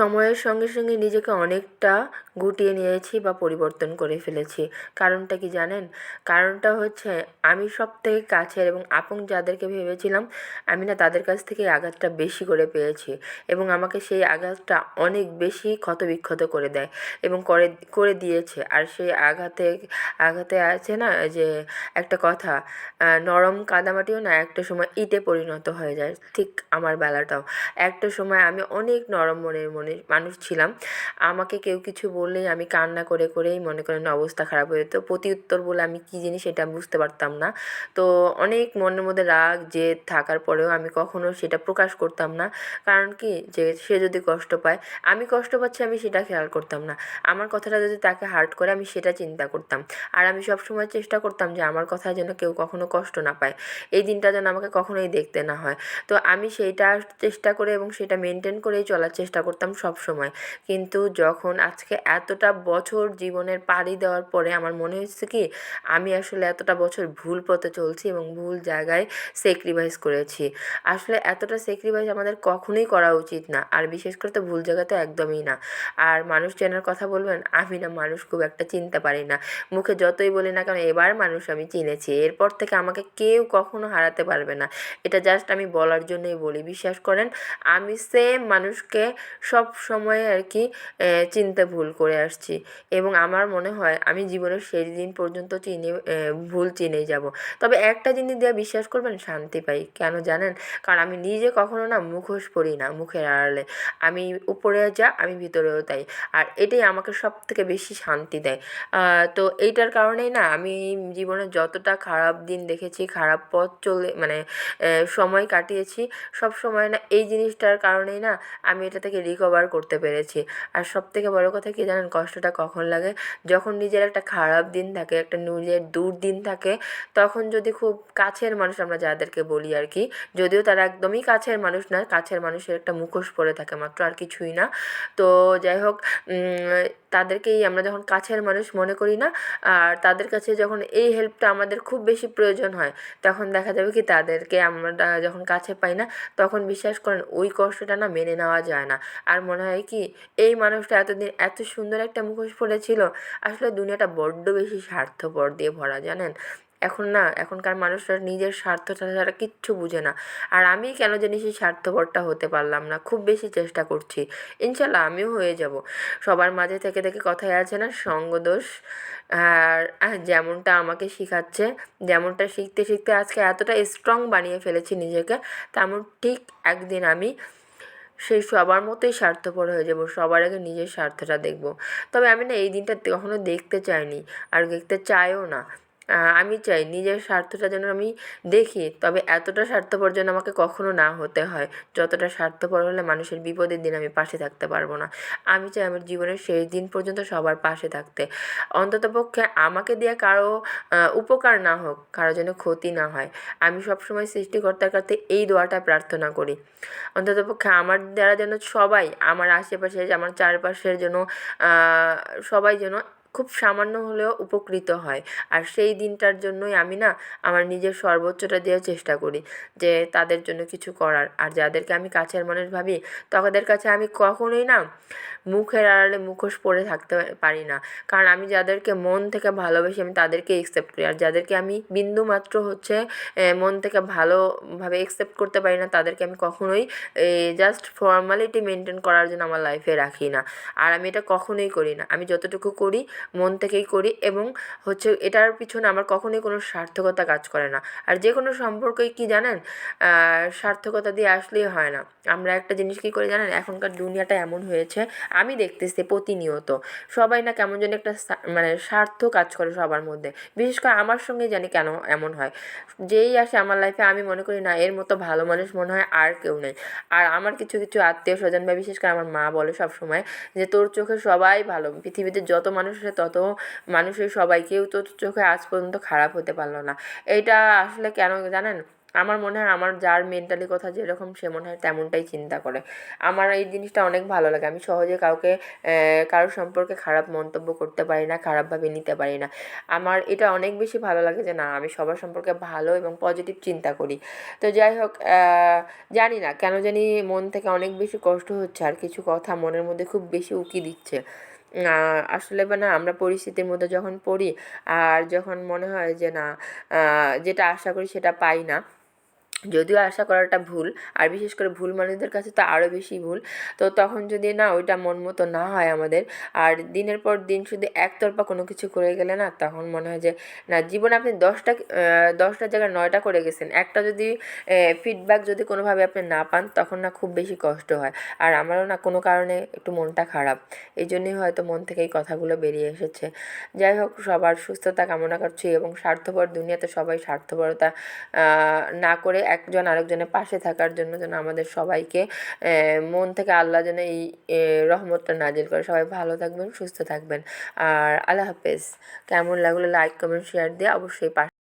সময়ের সঙ্গে সঙ্গে নিজেকে অনেকটা গুটিয়ে নিয়েছি বা পরিবর্তন করে ফেলেছি। কারণটা কি জানেন? কারণটা হচ্ছে আমি সবথেকে কাছের এবং আপন যাদেরকে ভেবেছিলাম, আমি না তাদের কাছ থেকে আঘাতটা বেশি করে পেয়েছি এবং আমাকে সেই আঘাতটা অনেক বেশি ক্ষতবিক্ষত করে দেয় এবং করে করে দিয়েছে। আর সেই আঘাতে আঘাতে আছে না যে একটা কথা নরম কাদামাটিও না একটা সময় ইটে পরিণত হয়ে যায়। ঠিক আমার বেলাটাও। একটা সময় আমি অনেক নরম মনের মনের মানুষ ছিলাম। আমাকে কেউ কিছু বললেই আমি কান্না করে করেই মনে করেন অবস্থা খারাপ হয়ে যেত। প্রতি উত্তর বলে আমি কী জিনিস সেটা বুঝতে পারতাম না। তো অনেক মনের মধ্যে রাগ, জেদ থাকার পরেও আমি কখনো সেটা প্রকাশ করতাম না। কারণ কি? যে সে যদি কষ্ট পায়, আমি কষ্ট পাচ্ছি, আমি সেটা খেয়াল করতাম না। আমার কথাটা যদি তাকে হার্ট করে, আমি সেটা চিন্তা করতাম। আর আমি সবসময় চেষ্টা করতাম যে আমার কথা যেন কেউ কখনো কষ্ট না পায়। এই দিনটা যেন আমাকে কখনোই দেখতে না হয়। তো আমি সেইটা চেষ্টা করে এবং সেটা মেনটেন করেই চলার চেষ্টা করতাম। সব সময় কিন্তু যখন আজকে এতটা বছর জীবনের পাড়ি দেওয়ার পরে আমার মনে হচ্ছে কি, আমি আসলে এতটা বছর ভুল পথে চলছি এবং ভুল জায়গায় স্যাক্রিফাইস করেছি। আসলে এতটা স্যাক্রিফাইস আমাদের কখনোই করা উচিত না। আর বিশেষ করে তো ভুল জায়গা তো একদমই না। আর মানুষ চেনার কথা বলবেন, আমি না মানুষ খুব একটা চিনতে পারি না। মুখে যতই বলি না কেন, এবার মানুষ আমি চিনেছি। এরপর থেকে আমাকে কেউ কখনো হারাতে পারবে না। এটা জাস্ট আমি বলার জন্যই বলি। বিশ্বাস করেন, আমি সেম মানুষকে সব সময় আর কি চিনতে ভুল করে আসছি। এবং আমার মনে হয় আমি জীবনের শেষ দিন পর্যন্ত চিনে ভুল চিনে যাব। তবে একটা জিনিস দিয়ে বিশ্বাস করবেন, শান্তি পাই। কেন জানেন? কারণ আমি নিজে কখনো না মুখোশ পড়ি না মুখের আড়ালে। আমি উপরে যা, আমি ভিতরেও তাই। আর এটাই আমাকে সব থেকে বেশি শান্তি দেয়। তো এইটার কারণেই না আমি জীবনে যতটা খারাপ দিন দেখেছি, খারাপ পথ চলে মানে সময় কাটিয়েছি, সব সময় না এই জিনিসটার কারণেই না আমি এটা থেকে রিকভার করতে পেরেছি। আর সব থেকে বড়ো কথা কি জানেন, কষ্টটা কখন লাগে? যখন নিজের একটা খারাপ দিন থাকে, একটা নিজের দিন থাকে, তখন যদি খুব কাছের মানুষ আমরা যাদেরকে বলি আর কি, যদিও তারা একদমই কাছের মানুষ না, কাছের মানুষের একটা মুখোশ পরে থাকে মাত্র, আর কিছুই না। তো যাই হোক তাদেরকেই আমরা যখন কাছের মানুষ মনে করি না, আর তাদের কাছে যখন এই হেল্পটা আমাদের খুব বেশি প্রয়োজন হয়, তখন দেখা যাবে কি তাদেরকে আমরা যখন কাছে পাই না, তখন বিশ্বাস করেন ওই কষ্টটা না মেনে নেওয়া যায় না। আর মনে হয় কি, এই মানুষটা এতদিন এত সুন্দর একটা মুখোশ পরেছিল আসলে দুনিয়াটা বড্ড বেশি স্বার্থপর দিয়ে ভরা, জানেন? এখন না, এখনকার মানুষরা নিজের স্বার্থ ছাড়া ছাড়া কিচ্ছু বুঝে না। আর আমি কেন জানি সেই স্বার্থপরটা হতে পারলাম না, খুব বেশি চেষ্টা করছি। ইনশাল্লাহ আমিও হয়ে যাব। সবার মাঝে থেকে থেকে কথাই আছে না সঙ্গদোষ আর যেমনটা আমাকে শেখাচ্ছে, যেমনটা শিখতে শিখতে আজকে এতটা স্ট্রং বানিয়ে ফেলেছি নিজেকে, তেমন ঠিক একদিন আমি সেই সবার মতোই স্বার্থপর হয়ে যাব, সবার আগে নিজের স্বার্থটা দেখব। তবে আমি না এই দিনটা কখনো দেখতে চাইনি, আর দেখতে চাইও না। আমি চাই নিজের স্বার্থটা যেন আমি দেখি, তবে এতটা স্বার্থপর যেন আমাকে কখনো না হতে হয়। যতটা স্বার্থপর হলে মানুষের বিপদের দিন আমি পাশে থাকতে পারব না। আমি চাই আমার জীবনের শেষ দিন পর্যন্ত সবার পাশে থাকতে। অন্ততপক্ষে আমাকে দিয়ে কারও উপকার না হোক, কারও যেন ক্ষতি না হয়। আমি সবসময় সৃষ্টিকর্তার কাছে এই দোয়াটা প্রার্থনা করি। অন্ততপক্ষে আমার দ্বারা যেন সবাই, আমার আশেপাশে আমার চারপাশের যেন সবাই যেন খুব সামান্য হলেও উপকৃত হয়। আর সেই দিনটার জন্যই আমি না আমার নিজের সর্বোচ্চটা দেওয়ার চেষ্টা করি যে তাদের জন্য কিছু করার। আর যাদেরকে আমি কাছের মানুষ ভাবি, তাদের কাছে আমি কখনোই না মুখের আড়ালে মুখোশ পরে থাকতে পারি না। কারণ আমি যাদেরকে মন থেকে ভালোবাসি আমি তাদেরকে একসেপ্ট করি। আর যাদেরকে আমি বিন্দু মাত্র হচ্ছে মন থেকে ভালোভাবে একসেপ্ট করতে পারি না, তাদেরকে আমি কখনোই জাস্ট ফর্মালিটি মেনটেন করার জন্য আমার লাইফে রাখি না। আর আমি এটা কখনোই করি না। আমি যতটুকু করি মন থেকেই করি এবং হচ্ছে এটার পিছনে আমার কখনোই কোনো সার্থকতা কাজ করে না। আর যে কোনো সম্পর্কই কি জানেন? সার্থকতা দিয়ে আসলেই হয় না। আমরা একটা জিনিস কী করি জানেন? এখনকার দুনিয়াটা এমন হয়েছে, আমি দেখতেছি প্রতিনিয়ত। সবাই না কেমন যেন একটা মানে স্বার্থ কাজ করে সবার মধ্যে। বিশেষ করে আমার সঙ্গে জানি কেন এমন হয়। যেই আসে আমার লাইফে আমি মনে করি না, এর মতো ভালো মানুষ মনে হয় আর কেউ নেই। আর আমার কিছু কিছু আত্মীয় স্বজন বা বিশেষ করে আমার মা বলে সব সময় যে, তোর চোখে সবাই ভালো। পৃথিবীতে যত মানুষ আছে তত মানুষের সবাই কেউ তো চোখে আজ পর্যন্ত খারাপ হতে পারল না। এটা আসলে কেন জানেন? আমার মনে হয় আমার যার মেন্টালি কথা যেরকম সে মনে হয় তেমনটাই চিন্তা করে। আমার এই জিনিসটা অনেক ভালো লাগে। আমি সহজে কাউকে কারোর সম্পর্কে খারাপ মন্তব্য করতে পারি না, খারাপভাবে নিতে পারি না। আমার এটা অনেক বেশি ভালো লাগে যে, না, আমি সবার সম্পর্কে ভালো এবং পজিটিভ চিন্তা করি। তো যাই হোক জানি না কেন জানি মন থেকে অনেক বেশি কষ্ট হচ্ছে আর কিছু কথা মনের মধ্যে খুব বেশি উকি দিচ্ছে। আসলে বা না আমরা পরিস্থিতির মধ্যে যখন পড়ি, আর যখন মনে হয় যে না যেটা আশা করি সেটা পাই না যদিও আশা করাটা ভুল, আর বিশেষ করে ভুল মানুষদের কাছে তো আরও বেশি ভুল, তো তখন যদি না ওইটা মন মতো না হয় আমাদের, আর দিনের পর দিন শুধু একতরফা কোনো কিছু করে গেলে না তখন মনে হয় যে, না জীবনে আপনি দশটা দশটার জায়গায় নয়টা করে গেছেন, একটা যদি ফিডব্যাক যদি কোনোভাবে আপনি না পান তখন না খুব বেশি কষ্ট হয়, আর আমারও না কোনো কারণে একটু মনটা খারাপ, এই জন্যই হয়তো মন থেকে এই কথাগুলো বেরিয়ে এসেছে, যাই হোক সবার সুস্থতা কামনা করছি এবং স্বার্থপর দুনিয়াতে সবাই স্বার্থপরতা না করে একজন আরেকজনের পাশে থাকার জন্য যেন আমাদের সবাইকে মন থেকে আল্লাহ যেন এই রহমতটা নাজিল করে। সবাই ভালো থাকবেন, সুস্থ থাকবেন। আর আল্লাহ হাফেজ। কেমন লাগল লাইক কমেন্ট শেয়ার দিয়ে অবশ্যই পাশে